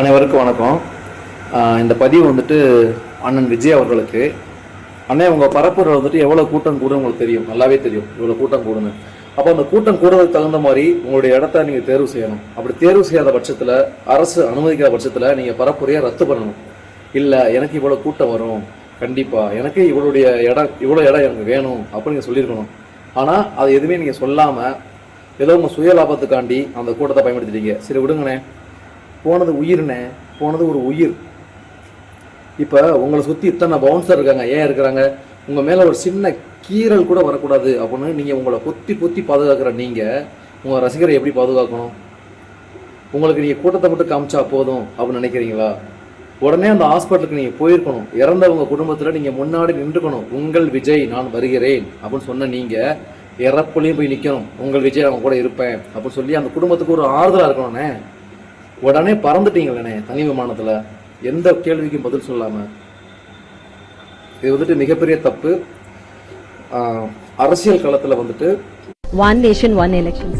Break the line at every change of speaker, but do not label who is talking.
அனைவருக்கும் வணக்கம். இந்த பதிவு வந்துட்டு அண்ணன் விஜய் அவர்களுக்கு. அண்ணே உங்கள் பரப்புரை வந்துட்டு எவ்வளோ கூட்டம் கூடும் உங்களுக்கு தெரியும்? நல்லாவே தெரியும். இவ்வளோ கூட்டம் கூடுன்னு அப்போ அந்த கூட்டம் கூடுறதுக்கு தகுந்த மாதிரி உங்களுடைய இடத்த நீங்கள் தேர்வு செய்யணும். அப்படி தேர்வு செய்யாத பட்சத்தில் அரசு அனுமதிக்காத பட்சத்தில் நீங்கள் பரப்புரையை ரத்து பண்ணணும். இல்லை எனக்கு இவ்வளோ கூட்டம் வரும். கண்டிப்பாக எனக்கு இவளுடைய இடம் இவ்வளோ இடம் எனக்கு வேணும் அப்படின்னு நீங்கள் சொல்லியிருக்கணும். ஆனால் அது எதுவுமே நீங்கள் சொல்லாமல் ஏதோ உங்கள் சுய லாபத்துக்காண்டி அந்த கூட்டத்தை பயன்படுத்திட்டீங்க. சரி விடுங்கண்ணே. போனது உயிர்ண்ணே போனது ஒரு உயிர். இப்போ உங்களை சுற்றி இத்தனை பவுன்சர் இருக்காங்க ஏன் இருக்கிறாங்க? உங்கள் மேலே ஒரு சின்ன கீறல் கூட வரக்கூடாது அப்படின்னு நீங்கள் உங்களை பொத்தி பொத்தி பாதுகாக்கிற நீங்கள் உங்கள் ரசிகரை எப்படி பாதுகாக்கணும்? உங்களுக்கு நீங்கள் கூட்டத்தை மட்டும் காமிச்சா போதும் அப்படின்னு நினைக்கிறீங்களா? உடனே அந்த ஹாஸ்பிட்டலுக்கு நீங்கள் போயிருக்கணும். இறந்தவங்க குடும்பத்தில் நீங்கள் முன்னாடி நின்றுக்கணும். உங்கள் விஜய் நான் வருகிறேன் அப்படின்னு சொன்ன நீங்கள் இறப்புலையும் போய் நிற்கணும் உங்கள் விஜய் அவங்க கூட இருப்பேன் அப்படின்னு சொல்லி அந்த குடும்பத்துக்கு ஒரு ஆறுதலாக இருக்கணும்ண்ணே உடனே பறந்துட்டீங்களே தனி விமானத்தில். எந்த கேள்விக்கும் பதில் சொல்லாமல் இது வந்துட்டு மிகப்பெரிய தப்பு. ஆஹ் அரசியல் களத்தில் வந்துட்டு
ஒன் நேஷன் ஒன் எலெக்ஷன்